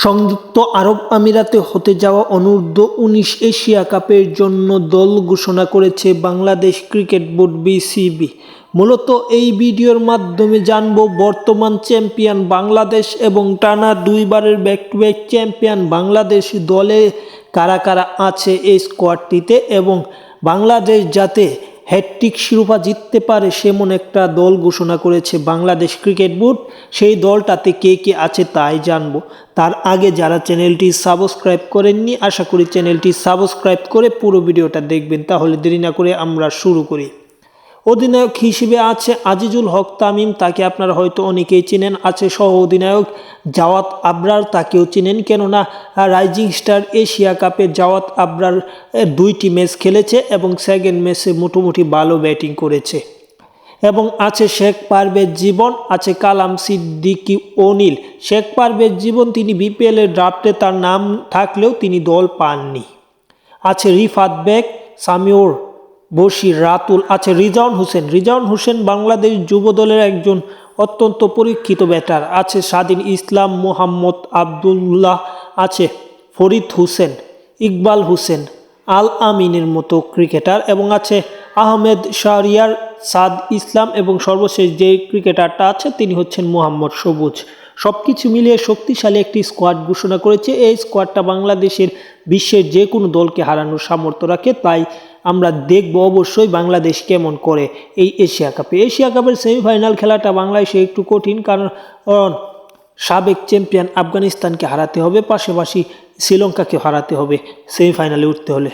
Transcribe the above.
সংযুক্ত আরব আমিরাতে হতে যাওয়া অনূর্ধ্ব উনিশ এশিয়া কাপের জন্য দল ঘোষণা করেছে বাংলাদেশ ক্রিকেট বোর্ড বিসিবি। মূলত এই ভিডিওর মাধ্যমে জানব বর্তমান চ্যাম্পিয়ন বাংলাদেশ এবং টানা দুইবারের back to back champion Bangladesh দলে কারা কারা আছে এই স্কোয়াডটিতে এবং বাংলাদেশ যাতে হ্যাট্রিক শিরোপা জিততে পারে সেমন একটা দল ঘোষণা করেছে বাংলাদেশ ক্রিকেট বোর্ড। সেই দলটাতে কে কে আছে তাই জানব। তার আগে যারা চ্যানেলটি সাবস্ক্রাইব করেননি, আশা করি চ্যানেলটি সাবস্ক্রাইব করে পুরো ভিডিওটা দেখবেন। তাহলে দেরি না করে আমরা শুরু করি। অধিনায়ক হিসেবে আছে আজিজুল হক তামিম, তাকে আপনারা হয়তো অনেকেই চেনেন, আছে সহ অধিনায়ক জাওয়াত আবরার, তাকেও চেনেন, কেননা রাইজিং স্টার এশিয়া কাপে জাওয়াত আবরার দুইটি ম্যাচ খেলেছে এবং সেকেন্ড ম্যাচে মোটামুটি ভালো ব্যাটিং করেছে। এবং আছে শেখ পারভেজ জীবন, আছে কালাম সিদ্দিকি অনিল। শেখ পারভেজ জীবন তিনি বিপিএল এর ড্রাফটে তার নাম থাকলেও তিনি দল পাননি। আছে রিফাত বেগ, সামিউর বশির রাতুল আছে রিজাউন হোসেন। রিজাউন হোসেন বাংলাদেশ যুব দলের একজন অত্যন্ত পরীক্ষিত ব্যাটার আছে। স্বাধীন ইসলাম মোহাম্মদ আবদুল্লাহ আছে ফরিদ হোসেন, ইকবাল হোসেন, আল আমিনের মতো ক্রিকেটার এবং আছে আহমেদ শাহরিয়ার সাদ ইসলাম এবং সর্বশেষ যে ক্রিকেটারটা আছে তিনি হচ্ছেন মোহাম্মদ সবুজ। সব কিছু মিলিয়ে শক্তিশালী একটি স্কোয়াড ঘোষণা করেছে। এই স্কোয়াডটা বাংলাদেশের বিশ্বের যে কোনো দলকে হারানোর সামর্থ্য রাখে, তাই আমরা দেখব অবশ্যই বাংলাদেশ কেমন করে এই এশিয়া কাপে। এশিয়া কাপের সেমিফাইনাল খেলাটা বাংলাদেশে একটু কঠিন কারণ সাবেক চ্যাম্পিয়ন আফগানিস্তানকে হারাতে হবে, পাশাপাশি শ্রীলঙ্কাকে হারাতে হবে সেমিফাইনালে উঠতে হলে।